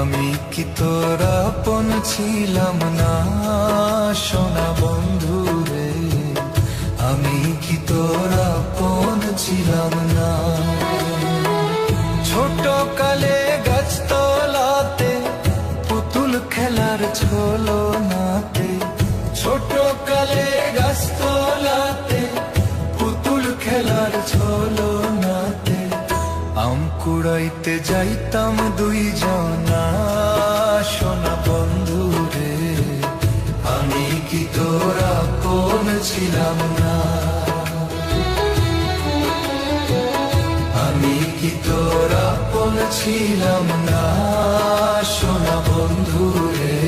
আমি কি তোরা আপন ছিলাম না? সোনা বন্ধু রে আমি কি তোরা আপন ছিলাম না? কুড়াইতে যাইতাম দুই জনা সোনা বন্ধু রে, আমি কি তোরা কোন ছিলাম না? আমি কি তোরা কোন ছিলাম না? সোনা বন্ধু রে,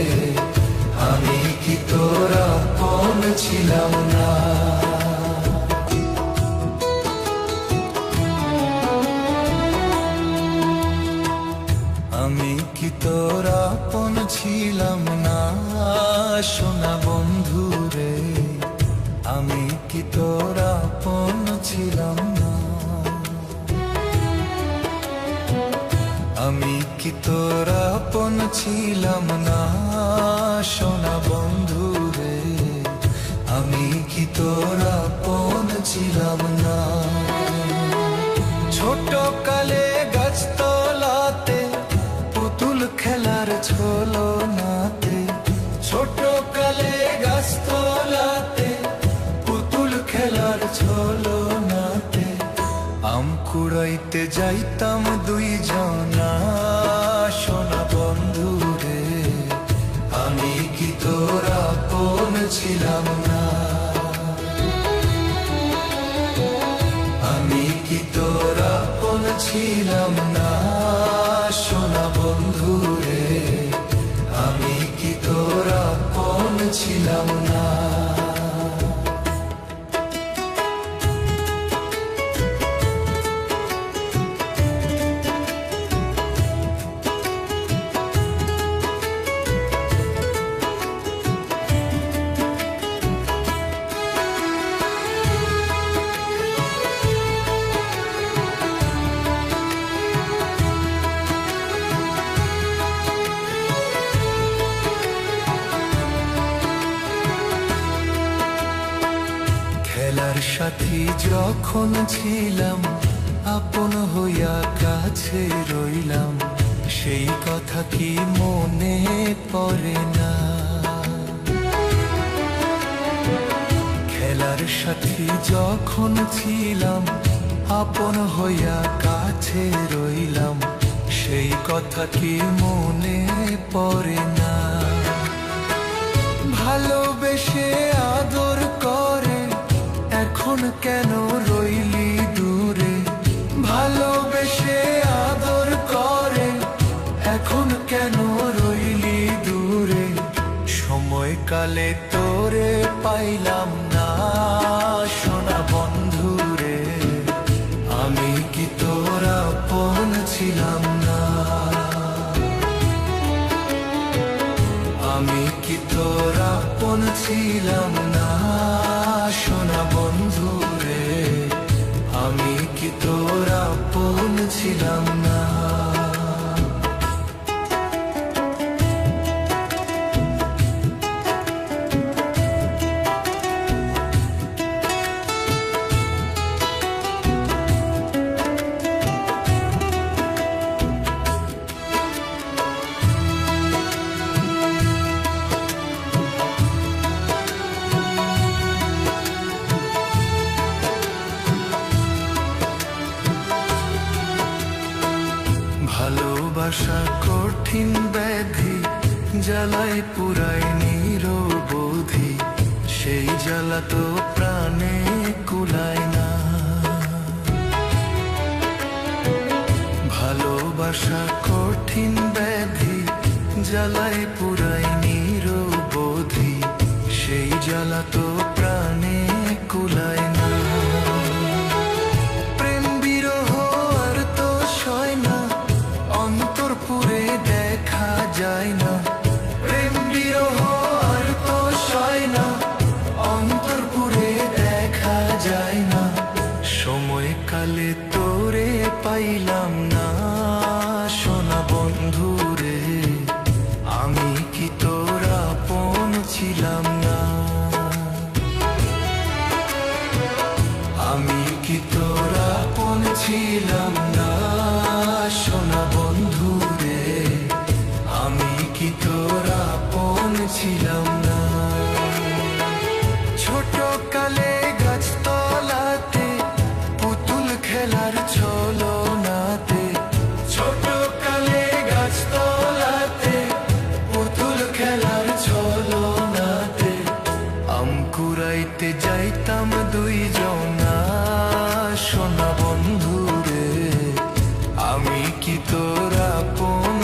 আমি কি তোরা কোন ছিলাম না? ছিলাম না। সোনা বন্ধু রে, আমি কি তোর আপন ছিলাম না? আমি কি তোর আপন ছিলাম না? সোনা বন্ধু রে, আমি কি তোর আপন ছিলাম আম কুড়াইতে যাইতাম দুই জনা সোনা বন্ধু রে, আমি কি তোরা কোন ছিলাম না? আমি কি তোরা কোন ছিলাম না? সোনা বন্ধু রে, আমি কি তোরা কোন ছিলাম না? সাথী, যখন ছিলাম, আপন হইয়া কাছে রইলাম। সেই কথা কি মনে পড়ে না? খেলার সাথী, যখন ছিলাম, আপন হইয়া কাছে রইলাম। সেই কথা কি মনে পড়ে না? ভালোবেসে এখন কেন রইলি দূরে? ভালোবেসে আদর করে, এখন কেন রইলি দূরে? সময়কালে তোরে পাইলাম না, সোনা বন্ধু রে। আমি কি তোরা পন ছিলাম না? আমি কি তোরা পন ছিলাম না, সোনা কি তোরা পৌঁছিলাম ছিলাম না ভালোবাসা কঠিন ব্যাধি জ্বালাই পুরাই নিরবধি, সেই জ্বালা তো প্রাণে কুলায় না। ভালোবাসা কঠিন ব্যাধি জ্বালাই পুরাই নিরবধি, সেই জ্বালা তো প্রাণে কুলায় ছিলাম না। আমি কি তোরা পন ছিলাম না? সোনা বন্ধু রে আমি কি তোরা পন ছিলাম না? কি তোরা আপন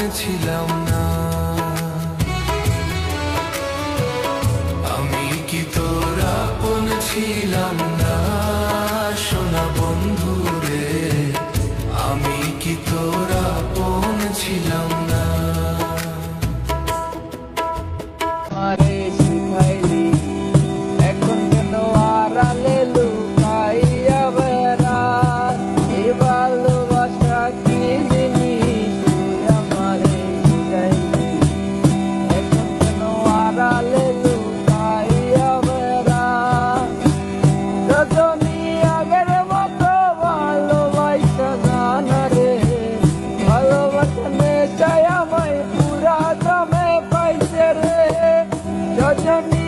But I need